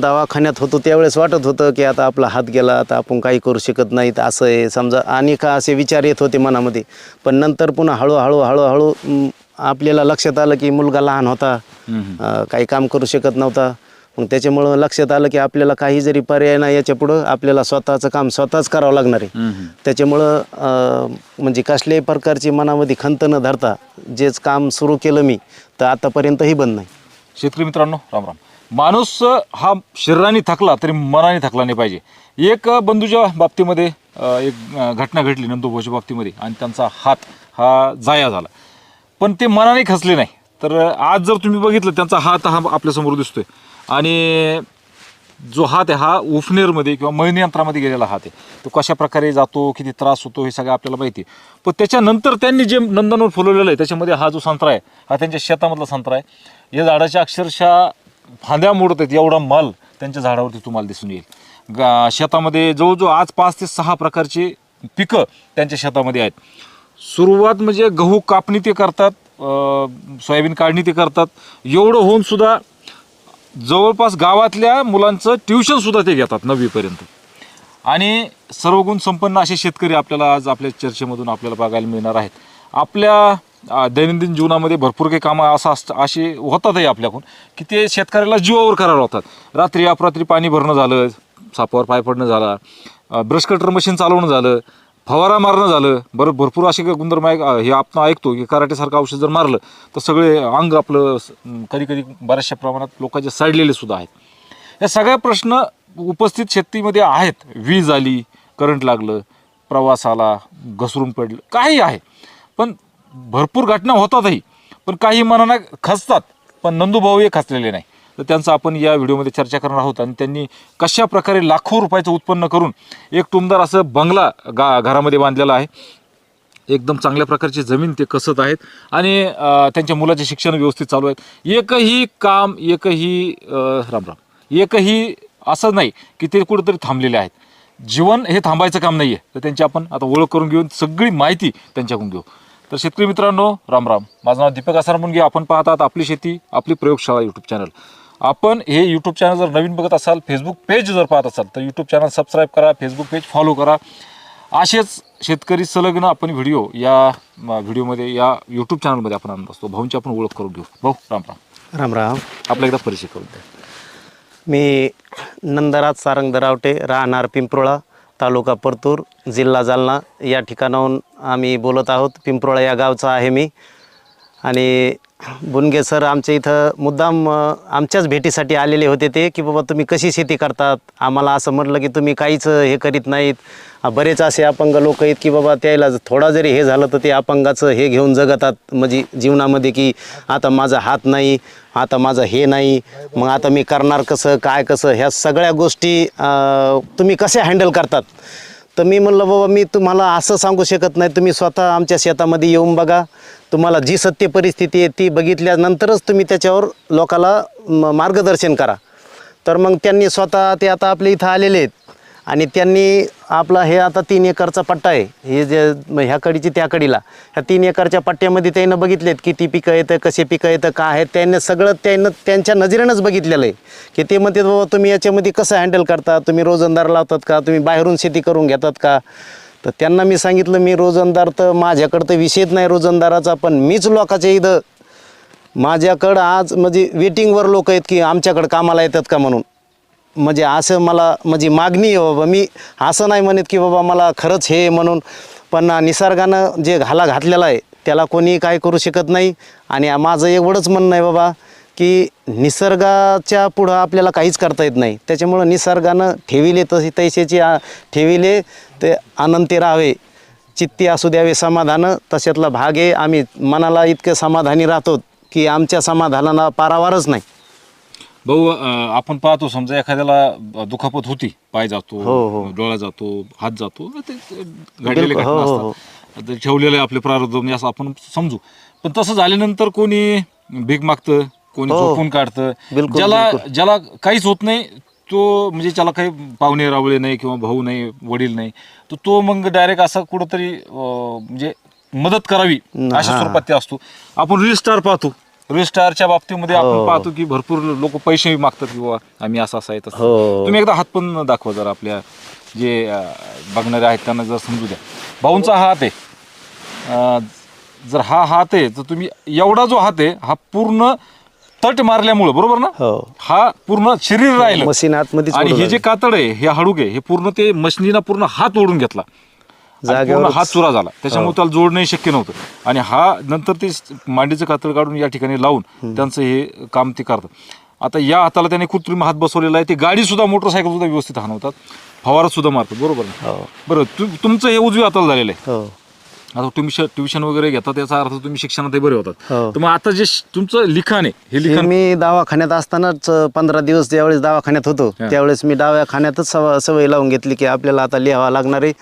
दवाखान्यात होतो त्यावेळेस वाटत होतं की आता आपला हात गेला आता आपण काही करू शकत नाहीत असं आहे. समजा आणि का असे विचार येत होते मनामध्ये. पण नंतर पुन्हा हळूहळू हळूहळू आपल्याला लक्षात आलं की मुलगा लहान होता. काही काम करू शकत नव्हता. मग त्याच्यामुळं लक्षात आलं की आपल्याला काही जरी पर्याय नाही याच्या पुढं आपल्याला स्वतःचं काम स्वतःच करावं लागणार आहे. त्याच्यामुळं म्हणजे कसल्याही प्रकारची मनामध्ये खंत न धरता जेच काम सुरू केलं मी तर आतापर्यंतही बंद नाही. शेतकरी मित्रांनो राम राम. माणूस हा शरीराने थकला तरी मनाने थकला नाही पाहिजे. एक बंधूच्या बाबतीमध्ये एक घटना घडली नंदूभाऊच्या बाबतीमध्ये आणि त्यांचा हात हा जाया झाला. पण ते मनाने खचले नाही. तर आज जर तुम्ही बघितलं त्यांचा हात हा आपल्यासमोर दिसतोय. आणि जो हात आहे हा उफनेरमध्ये किंवा मळणी यंत्रामध्ये गेलेला हात आहे. तो कशा प्रकारे जातो किती त्रास होतो हे सगळं आपल्याला माहिती आहे. पण त्याच्यानंतर त्यांनी जे नंदनवर फुलवलेलं आहे त्याच्यामध्ये हा जो संत्रा आहे हा त्यांच्या शेतामधला संत्रा आहे. या झाडाच्या अक्षरशः फांद्या मोडत आहेत एवढा माल त्यांच्या झाडावरती तुम्हाला दिसून येईल. गा शेतामध्ये जवळजवळ आज पाच ते सहा प्रकारची पिकं त्यांच्या शेतामध्ये आहेत. सुरुवात म्हणजे गहू कापणी ते करतात सोयाबीन काढणी ते करतात. एवढं होऊन सुद्धा जवळपास गावातल्या मुलांचं ट्युशन सुद्धा ते घेतात नववीपर्यंत. आणि सर्वगुण संपन्न असे शेतकरी आपल्याला आज आपल्या चर्चेमधून आपल्याला बघायला मिळणार आहेत. आपल्या दैनंदिन जीवनामध्ये भरपूर काही कामं असं असतं असे होतातही आपल्याकडून की ते शेतकऱ्याला जीवावर करायला होतात रात्री अपरात्री पाणी भरणं झालं सापावर पाय पडणं झाला ब्रश कटर मशीन चालवणं झालं फवारा मारणं झालं बरं भरपूर असे काही गुणधर्म ऐक हे आपण ऐकतो की कराटेसारखं औषध जर मारलं तर सगळे अंग आपलं कधी कधी बऱ्याचशा प्रमाणात लोकांचे सडलेले सुद्धा आहेत. या सगळ्या प्रश्न उपस्थित शेतीमध्ये आहेत. वीज आली करंट लागलं प्रवास आला घसरून पडलं काही आहे. पण भरपूर घटना होतातही पण काही मनानं खचतात पण नंदूभाऊ हे खचलेले नाही. तर त्यांचं आपण या व्हिडिओमध्ये चर्चा करणार आहोत आणि त्यांनी कशा प्रकारे लाखो रुपयाचं उत्पन्न करून एक टुमदार असं बंगला गा घरामध्ये बांधलेला आहे. एकदम चांगल्या प्रकारची जमीन ते कसत आहेत आणि त्यांच्या मुलाचे शिक्षण व्यवस्थित चालू आहेत. एकही काम एकही राम राम एकही असं नाही की ते कुठेतरी थांबलेले आहेत. जीवन हे थांबायचं काम नाही आहे तर त्यांची आपण आता ओळख करून घेऊन सगळी माहिती त्यांच्याकडून घेऊ. तर शेतकरी मित्रांनो राम राम. माझं नाव दीपक आसार मुनगे. आपण पाहतात आपली शेती आपली प्रयोगशाळा यूट्यूब चॅनल आपण हे यूट्यूब चॅनल जर नवीन बघत असाल फेसबुक पेज जर पाहत असाल तर यूट्यूब चॅनल सबस्क्राईब करा फेसबुक पेज फॉलो करा. असेच शेतकरी संलग्न आपण व्हिडिओ या व्हिडिओमध्ये या यूट्यूब चॅनलमध्ये आपण आणत असतो. भाऊंची आपण ओळख करून घेऊ. भाऊ राम राम. राम राम. आपला एकदा परिचय करून द्या. मी नंदराज सारंग दरावटे राहणार पिंपरोळा. तालुका परतूर जिल्हा जालना. या ठिकाणाहून आम्ही बोलत आहोत. पिंपरोळा या गावचा आहे मी. आणि बुनगे सर आमच्या इथं मुद्दाम आमच्याच भेटीसाठी आलेले होते ते की बाबा तुम्ही कशी शेती करतात? आम्हाला असं म्हटलं की तुम्ही काहीच हे करीत नाहीत. बरेच असे अपंग लोक आहेत की बाबा त्याला थोडा जरी हे झालं तर ते अपंगाचं हे घेऊन जगतात. म्हणजे जीवनामध्ये की आता माझा हात नाही आता माझं हे नाही मग आता मी करणार कसं काय कसं ह्या सगळ्या गोष्टी तुम्ही कशा हँडल करतात? तर मी म्हणलं बाबा मी तुम्हाला असं सांगू शकत नाही. तुम्ही स्वतः आमच्या शेतामध्ये येऊन बघा. तुम्हाला जी सत्य परिस्थिती आहे ती बघितल्यानंतरच तुम्ही त्याच्यावर लोकाला म- मार्गदर्शन करा. तर मग त्यांनी स्वतः ते आता आपल्या इथं आलेले आहेत. आणि त्यांनी आपला हे आता तीन एकरचा पट्टा आहे. हे जे म- ह्या कडीची त्या कडीला. ह्या तीन एकरच्या पट्ट्यामध्ये त्यानं बघितलेत किती पिकं येतं कसे पिकं येतं काय आहे. त्यानं सगळं त्यानं त्यांच्या नजरेनंच बघितलेलं आहे. की ते म्हणतात बाबा तुम्ही याच्यामध्ये कसं हँडल करता? तुम्ही रोजंदार लावतात का? तुम्ही बाहेरून शेती करून घेतात का? तर त्यांना मी सांगितलं मी रोजंदार तर माझ्याकडं तर विषयच नाही रोजंदाराचा पण मीच लोकाच्या इथं माझ्याकडं आज म्हणजे वेटिंगवर लोक आहेत की आमच्याकडं कामाला येतात का म्हणून? म्हणजे असं मला म्हणजे मागणी आहे बाबा. मी असं नाही म्हणत की बाबा मला खरंच हे म्हणून. पण निसर्गानं जे घाला घातलेला आहे त्याला कोणी काय करू शकत नाही. आणि माझं एवढंच म्हणणं आहे बाबा की निसर्गाच्या पुढं आपल्याला काहीच करता येत नाही. त्याच्यामुळं निसर्गानं ठेविले तशी तैसेची ठेविले ते आनंदी राहावे. चित्ती असू द्यावे समाधानं. तशातला भाग आहे. आम्ही मनाला इतकं समाधानी राहतो की आमच्या समाधानाला पारावारच नाही. भाऊ अं, आपण पाहतो समजा एखाद्याला दुखापत होती पाय जातो हो, हो. डोळा जातो हात जातो ते घडलेले बिलकुल, घटना हो, हो, असतात ते ठेवलेलं आपले प्रारब्ध म्हणजे असं आपण समजू पण तसं झाल्यानंतर कोणी भीक मागतं कोणी हो. झोपून काढतं बिलकुल, ज्याला. ज्याला काहीच होत नाही तो म्हणजे त्याला काही पाहुणे रावळे नाही किंवा भाऊ नाही वडील नाही तर तो मग डायरेक्ट असा कुठंतरी अं, म्हणजे मदत करावी अशा. स्वरूपात ते असतो आपण रील स्टार पाहतो रजिस्ट्रारच्या बाबतीमध्ये आपण हो. पाहतो की भरपूर लोक पैसे मागतात की बाबा आम्ही असं असं आहे तसं हो. तुम्ही एकदा हात पण दाखवा जरा आपल्या जे अं, बघणारे आहेत त्यांना जर समजू द्या. भाऊंचा हात आहे. अं, जर हा हात आहे तर तुम्ही एवढा जो हात आहे हा पूर्ण तट मारल्यामुळं बरोबर ना? हो. हा पूर्ण शरीर राहिलं. मशीन आतमध्येच आणि हे जे कातड आहे हे हाडूक आहे हे पूर्ण ते मशनीनं पूर्ण हात ओढून घेतला. जागेवरच- हात चुरा झाला. त्याच्यामुळे त्याला जोडणंही शक्य नव्हतं. आणि हा नंतर ते मांडीचं कातड काढून या ठिकाणी लावून त्यांचं हे काम ते करतात. आता या हाताला त्याने कृत्रिम हात बसवलेला आहे. ते गाडी सुद्धा मोटरसायकल सुद्धा व्यवस्थित हाणवतात. फवारा सुद्धा मारतात. बरोबर ना? हो. बरं तु तुमचं हे उजव्या हाताला झालेलं आहे. हो. आता ट्युशन ट्युशन वगैरे घेतात याचा अर्थ तुम्ही शिक्षणातही बरे होतात. हो. तर मग आता जे तुमचं लिखाण आहे हे हे लिखाण मी दवाखान्यात असतानाच पंधरा दिवस ज्यावेळेस दवाखान्यात होतो हा. त्यावेळेस मी दवाखान्यातच सव सवय लावून घेतली की आपल्याला आता लिहावं लागणार आहे.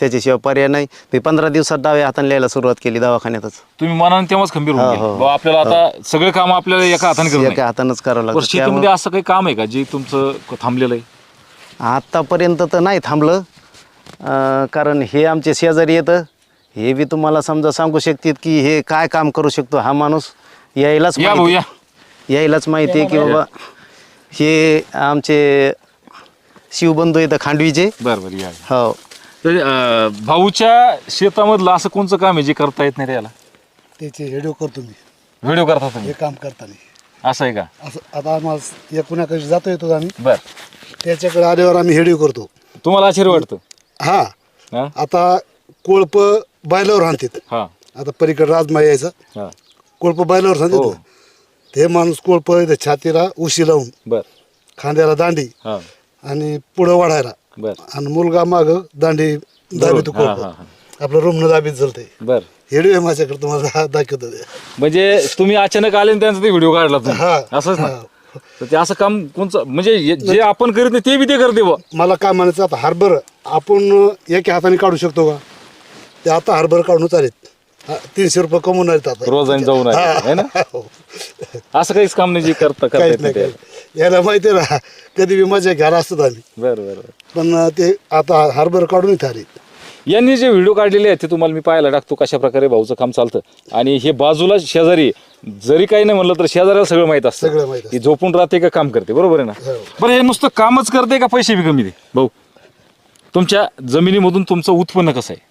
त्याच्याशिवाय पर्याय नाही. मी पंधरा दिवसात डाव्या हाताने लिहायला सुरुवात केली दवाखान्यातच. तुम्ही मनाने तेव्हाच खंबीर होऊन हो, गेले. हो. आपल्याला आता सगळे काम आपल्याला एका हाताने करू एका हातानंच करावं लागतं. शेतीमध्ये असं काही काम आहे का जे तुमचं क- थांबलेलं आहे? आत्तापर्यंत तर नाही थांबलं. अं, कारण हे आमचे शेजारी येतं. हे बी तुम्हाला समजा सांगू शकतात की हे काय काम करू शकतो हा माणूस. यायलाच या भाऊ माहिती- या. यायलाच माहिती आहे की बाबा हे आमचे शिवबंधू येतं खांडवीचे. बरं बरं या. हो. तर अं, भाऊच्या शेतामधलं असं कोणचं काम आहे जे करता येत नाही रे याला त्याचे व्हिडिओ करतो मी. व्हिडिओ करता तुम्ही? हे काम करताना. असं आहे का? असं आता आम्हाला या पुण्याकडे जातो येतो आम्ही. बर. त्याच्याकडे आल्यावर आम्ही व्हिडिओ करतो. तुम्हाला आश्चर्य वाटतं? हा. हा? आता कोळप बैलावर हाणतात. हा. आता पलीकडे राजमा यायचा. हा. कोळप बैलावर हो. ते माणूस कोळप छातीला उशी लावून बर. खांद्याला दांडी हा. आणि पुढं वाढायला. बर. आणि मुलगा माग दांडी दाबीत हा, हा, कोळप आपलं रुमनं दाबीत चलतंय बर. आहे माझ्याकडे तुम्हाला दाखवतो ते. म्हणजे तुम्ही अचानक आले आणि त्यांचा ते व्हिडिओ काढला तुम्ही. हा, असंच ना? हा. तर ते असं काम कोणचं? म्हणजे हे- जे आपण करीत नाही ते बी ते करते बुवा. मला काय म्हणायचं आता हार्बर आपण एका हाताने काढू शकतो का? ते आता हार्बर काढून चालेल हा, तीनशे रुपये कमवून आहेत आता. रोजाने जाऊन आहे है. ना? हो. असं काहीच काम नाही जे करता करता काहीच येत नाही नाही ते. काही याला माहिती आहे ना कधी बी मजा घ्यायला असतात आम्ही बरं बरं बरं. पण ते आता हार्बर काढून इथे आले. यांनी जे व्हिडिओ काढलेले आहेत ते तुम्हाला मी पाहायला टाकतो कशा प्रकारे भाऊचं काम चालतं. आणि हे बाजूला शेजारी जरी काही नाही म्हणलं तर शेजाऱ्याला सगळं माहीत असतं. सगळं माहीत असतं. ही झोपून राहते का काम करते बरोबर आहे ना? हो. बरं हे नुसतं कामच करते का पैसे बी कमी दे? भाऊ तुमच्या जमिनीमधून तुमचं उत्पन्न कसं आहे?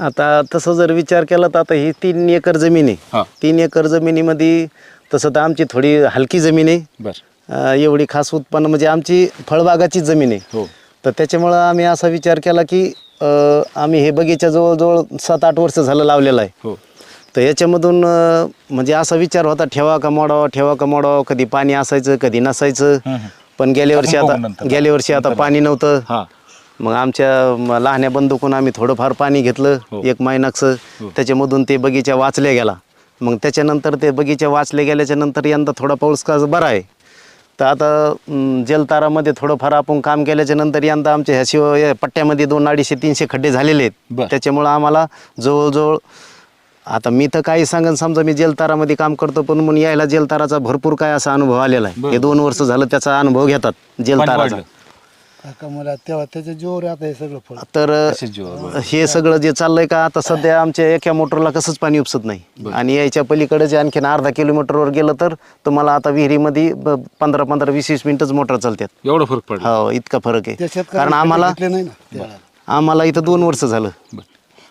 आता तसं जर विचार केला तर आता ही तीन एकर जमीन हा. आहे तीन एकर जमिनीमध्ये तसं तर आमची थोडी हलकी जमीन आहे. बरं. अं, एवढी खास उत्पन्न म्हणजे आमची फळबागाची जमीन आहे. हो. तर त्याच्यामुळं आम्ही असा विचार केला की अं, आम्ही हे बगीचा जवळजवळ सात आठ वर्ष झालं लावलेला आहे. हो. तर याच्यामधून अं, म्हणजे असा विचार होता ठेवा का मोडावा ठेवा का मोडावा कधी पाणी असायचं कधी नसायचं. हम्म, हम्म. पण गेल्या वर्षी आपण आता नंतर. गेल्या वर्षी आता पाणी नव्हतं. हां. मग आमच्या लहान्या बंदुकून आम्ही थोडंफार पाणी घेतलं हो. एक महिनाचं त्याच्यामधून ते बगीचा वाचल्या गेला मग त्याच्यानंतर ते बगीचा वाचले गेल्याच्यानंतर यंदा थोडा पाऊस का बरा आहे तर आता जलतारामध्ये थोडंफार आपण काम केल्याच्यानंतर यंदा आमच्या ह्या शिव पट्ट्यामध्ये दोन अडीचशे तीनशे खड्डे झालेले. आहेत त्याच्यामुळं आम्हाला जवळजवळ आता मी तर काही सांगन समजा मी जलतारामध्ये काम करतो पण म्हणून यायला जलताराचा भरपूर काय असा अनुभव आलेला आहे. हे दोन वर्ष झालं त्याचा अनुभव घेतात जलताराचा. काका मला तेव्हा त्याच्या जोर आता हे सगळं फळ तर जीवावर. हे सगळं जे चाललंय का आता सध्या आमच्या एका मोटरला कसंच पाणी उपसत नाही. आणि यायच्या पलीकडे जे आणखीन अर्धा किलोमीटरवर गेलं तर तुम्हाला आता विहिरीमध्ये ब- पंधरा पंधरा वीस वीस मिनिटच मोटर चालतात एवढा फरक पडला? हो इतका फरक आहे. कारण आम्हाला नाही ना. आम्हाला इथं दोन वर्ष झालं. बरं.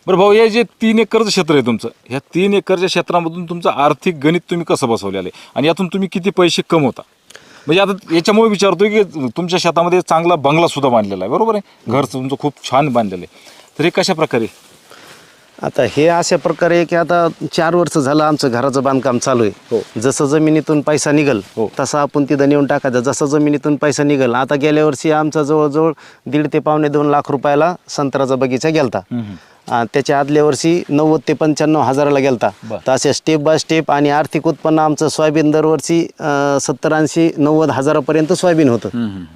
बरं भाऊ हे जे तीन एकरचं क्षेत्र आहे तुमचं ह्या तीन एकरच्या क्षेत्रामधून तुमचं आर्थिक गणित तुम्ही कसं बसवलेलं आहे? आणि यातून तुम्ही किती पैसे कमवता? म्हणजे आता याच्यामुळे विचारतोय की तुमच्या शेतामध्ये चांगला बंगला सुद्धा बांधलेला आहे. बरोबर आहे? घर तुमचं खूप छान बांधलेलं आहे. तर हे कशा प्रकारे? आता हे अशा प्रकारे की आता चार वर्ष झालं आमचं घराचं बांधकाम चालू हो. आहे जसं जमिनीतून पैसा निघल हो. तसा आपण तिथं नेऊन टाकायचा. जसं जमिनीतून पैसा निघल आता गेल्या वर्षी आमचा जवळजवळ दीड ते पावणे दोन लाख रुपयाला संत्र्याचा बगीचा गेलता. त्याच्या आदल्या वर्षी नव्वद ते पंच्याण्णव हजाराला गेलता. तर असे स्टेप बाय स्टेप आणि आर्थिक उत्पन्न आमचं सोयाबीन दरवर्षी सत्तर ऐंशी नव्वद हजारापर्यंत सोयाबीन होतं.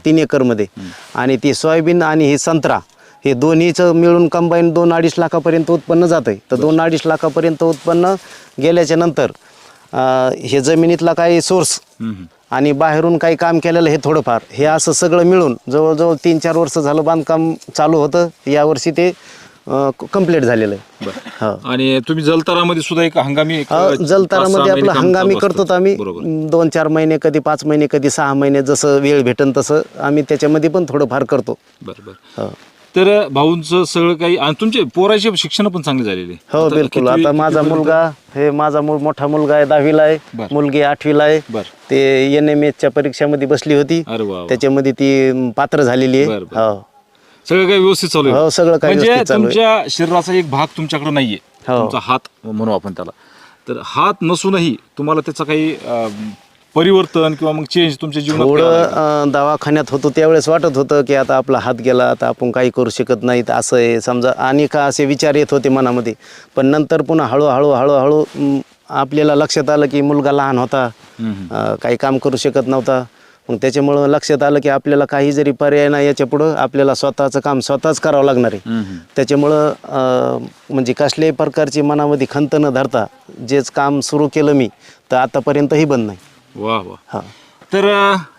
तीन एकरमध्ये. आणि ती सोयाबीन आणि ही संत्रा हे दोन्हीचं मिळून कंबाईन दोन अडीच लाखापर्यंत उत्पन्न जातं आहे तर दोन अडीच लाखापर्यंत उत्पन्न गेल्याच्यानंतर हे जमिनीतला काही सोर्स आणि बाहेरून काही काम केलेलं हे थोडंफार. हे असं सगळं मिळून जवळजवळ तीन चार वर्ष झालं बांधकाम चालू होतं. यावर्षी ते कंप्लीट झालेलं आहे. बरं. हो. आणि तुम्ही जलतारामध्ये सुद्धा एक हंगामी एक पाच- सहा जलतारामध्ये महिने आपलं काम हंगामी चालू करतो असतं. आम्ही. बरोबर. दोन चार महिने कधी पाच महिने कधी सहा महिने जसं वेळ भेटन तसं आम्ही त्याच्यामध्ये पण थोडंफार करतो. बरं बरं. हो. तर भाऊंचं सगळं काही आणि तुमचे पोराचे शिक्षण पण चांगले झालेले. हो आता बिलकुल. कितवी- आता माझा कितवीपर्यंत? मुलगा हे माझा मु- मोठा मुलगा आहे दहावीला आहे. बरं. मुलगी आठवीला आहे. बरं. ते एन एम एचच्या परीक्षामध्ये बसली होती. अरे वा वा. त्याच्यामध्ये ती म, पात्र झालेली आहे. बरं, बरं. हो. सगळं काही व्यवस्थित चालू आहे हो, सगळं काही म्हणजे व्यवस्थित चालू आहे. तुमच्या शरीराचा एक भाग तुमच्याकडे नाहीये हो. तुमचा हात म्हणू आपण त्याला तर हात नसूनही तुम्हाला त्याचं काही अं, परिवर्तन किंवा मग चेंज तुमच्या जीवनात काही थोडं आलं का? अं, दवाखान्यात होतो त्यावेळेस वाटत होतं की आता आपला हात गेला आता आपण काही करू शकत नाहीत असं आहे समजा आणि का असे विचार येत होते मनामध्ये पण नंतर पुन्हा हळूहळू हळूहळू आपल्याला लक्षात आलं की मुलगा लहान होता हम्म. अं, काही काम करू शकत नव्हता मग त्याच्यामुळं लक्षात आलं की आपल्याला काही जरी पर्याय नाही याच्या पुढं आपल्याला स्वतःचं काम स्वतःच करावं लागणार आहे. त्याच्यामुळं म्हणजे कसल्याही प्रकारची मनामध्ये खंत न धरता जेच काम सुरू केलं मी तर आतापर्यंतही बंद नाही. वा वा. हां. तर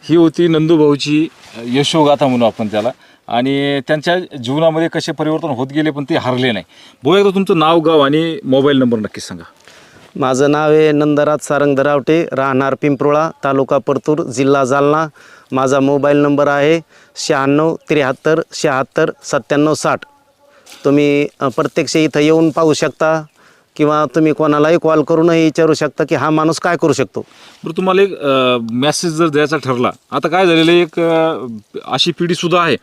ही होती नंदूभाऊची यशोगाथा म्हणू आपण त्याला. आणि त्यांच्या जीवनामध्ये कसे परिवर्तन होत गेले पण ते हरले नाही. भाऊ एकदा तुमचं नाव गाव आणि मोबाईल नंबर नक्कीच सांगा. माझं नाव आहे नंदराज सारंग दरावटे राहणार पिंपरोळा तालुका परतूर जिल्हा जालना. माझा मोबाईल नंबर आहे शहाण्णव त्र्याहत्तर शहात्तर सत्त्याण्णव साठ. तुम्ही प्रत्यक्ष इथं येऊन पाहू शकता किंवा तुम्ही कोणालाही कॉल करूनही विचारू शकता की हा माणूस काय करू शकतो. बरं तुम्हाला एक मेसेज जर द्यायचा ठरला आता काय झालेलं आहे, एक अ, अशी पिढी सुद्धा आहे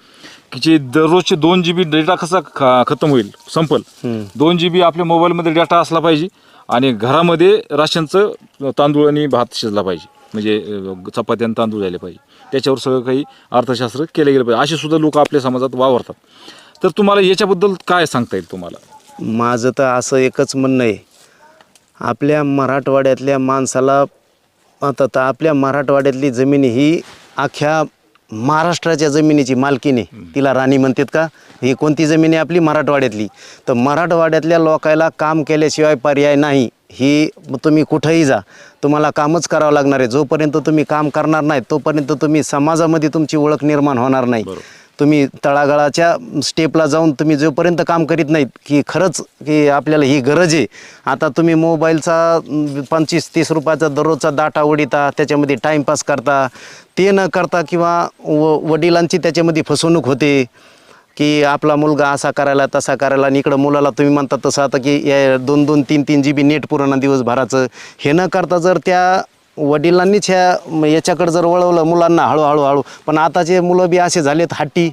की जे दररोजचे दोन जी बी डेटा कसा ख- खतम होईल संपल. दोन जी बी आपल्या मोबाईलमध्ये डेटा असला पाहिजे. आणि घरामध्ये राशनचं तांदूळ आणि भात शिजला पाहिजे. म्हणजे अ, चपाती आणि तांदूळ झाले पाहिजे. त्याच्यावर सगळं काही अर्थशास्त्र केलं गेलं पाहिजे. असे सुद्धा लोक आपल्या समाजात वावरतात. तर तुम्हाला याच्याबद्दल काय सांगता येईल तुम्हाला? माझं तर असं एकच म्हणणं आहे. आपल्या मराठवाड्यातल्या माणसाला आता तर आपल्या मराठवाड्यातली जमीन ही अख्ख्या महाराष्ट्राच्या जमिनीची मालकीने तिला राणी म्हणतात का? ही कोणती जमीन आहे आपली? मराठवाड्यातली. तर मराठवाड्यातल्या लोकायला काम केल्याशिवाय पर्याय नाही. ही तुम्ही कुठंही जा. तुम्हाला कामच करावं लागणार आहे. जोपर्यंत तुम्ही काम करणार नाही तोपर्यंत तुम्ही समाजामध्ये तुमची ओळख निर्माण होणार नाही. तुम्ही तळागाळाच्या स्टेपला जाऊन तुम्ही जोपर्यंत काम करीत नाहीत की खरंच की आपल्याला ही गरज आहे आता तुम्ही मोबाईलचा पंचवीस तीस रुपयाचा दररोजचा डाटा उडिता त्याच्यामध्ये टाईमपास करता ते न करता किंवा व वडिलांची त्याच्यामध्ये फसवणूक होते की आपला मुलगा असा करायला तसा करायला आणि इकडं मुलाला तुम्ही म्हणता तसं आता की या दोन दोन तीन तीन जी बी नेट पुरवणं दिवसभराचं हे न करता जर त्या वडिलांनीच ह्या याच्याकडे जर वळवलं मुलांना हळूहळू हळू. पण आताचे मुलं बी असे झालेत हट्टी.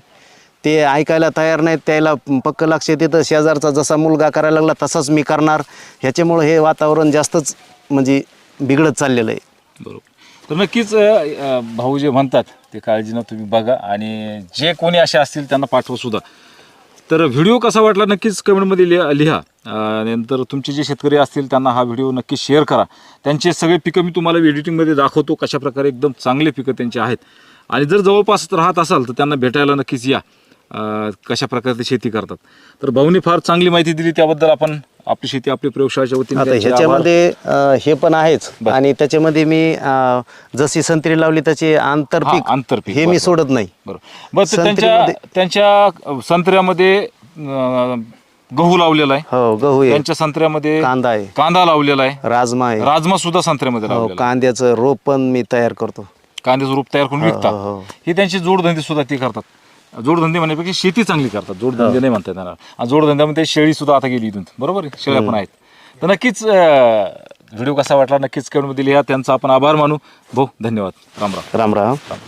ते ऐकायला तयार नाहीत त्याला पक्क लक्ष देतं. शेजारचा जसा मुलगा करायला लागला तसाच मी करणार. ह्याच्यामुळं हे वातावरण जास्तच म्हणजे बिघडत चाललेलं आहे. बरोबर. तर नक्कीच भाऊ जे म्हणतात ते काळजीनं तुम्ही बघा आणि जे कोणी असे असतील त्यांना पाठवा सुद्धा. तर व्हिडिओ कसा वाटला नक्कीच कमेंटमध्ये लिहा लिहा. नंतर तुमचे जे शेतकरी असतील त्यांना हा व्हिडिओ नक्की शेअर करा. त्यांचे सगळे पिकं मी तुम्हाला एडिटिंगमध्ये दाखवतो कशाप्रकारे एकदम चांगले पिकं त्यांचे आहेत. आणि जर जवळपास राहत असाल तर त्यांना भेटायला नक्कीच या. कशा प्रकारे ते शेती करतात. तर भाऊनी फार चांगली माहिती दिली त्याबद्दल आपण आपली शेती आपली प्रयोगशाळेच्या वतीने आता. ह्याच्यामध्ये हे पण आहेच. बरं. आणि त्याच्यामध्ये मी अं, जशी संत्री लावली त्याचे हा, आंतरपीक. आंतरपीक, हे मी बरोबर. सोडत नाही. बरोबर बरं तर त्यांच्या संत्र्यामध्ये- त्यांच्या संत्र्यामध्ये अ, गहू लावलेला आहे. हो गहू आहे. त्यांच्या संत्र्यामध्ये कांदा आहे. कांदा लावलेला आहे. राजमा आहे. राजमा सुद्धा संत्र्यामध्ये हो लावलेला. कांद्याचं रोप पण मी तयार करतो. कांद्याचं रूप तयार करून हो, विकतात. हो, हो. ही त्यांची जोडधंदे सुद्धा ते करतात. जोडधंदे म्हणण्यापेक्षा शेती चांगली करतात. जोडधंदे नाही म्हणतात त्यांना आणि जोडधंद्यामध्ये शेळी सुद्धा आता गेली इथून. बरोबर आहे? शेळ्या पण आहेत. तर नक्कीच व्हिडिओ कसा वाटला नक्कीच कमेंटमध्ये लिहा. त्यांचा आपण आभार मानू. भाऊ धन्यवाद. राम. राम राम. राम.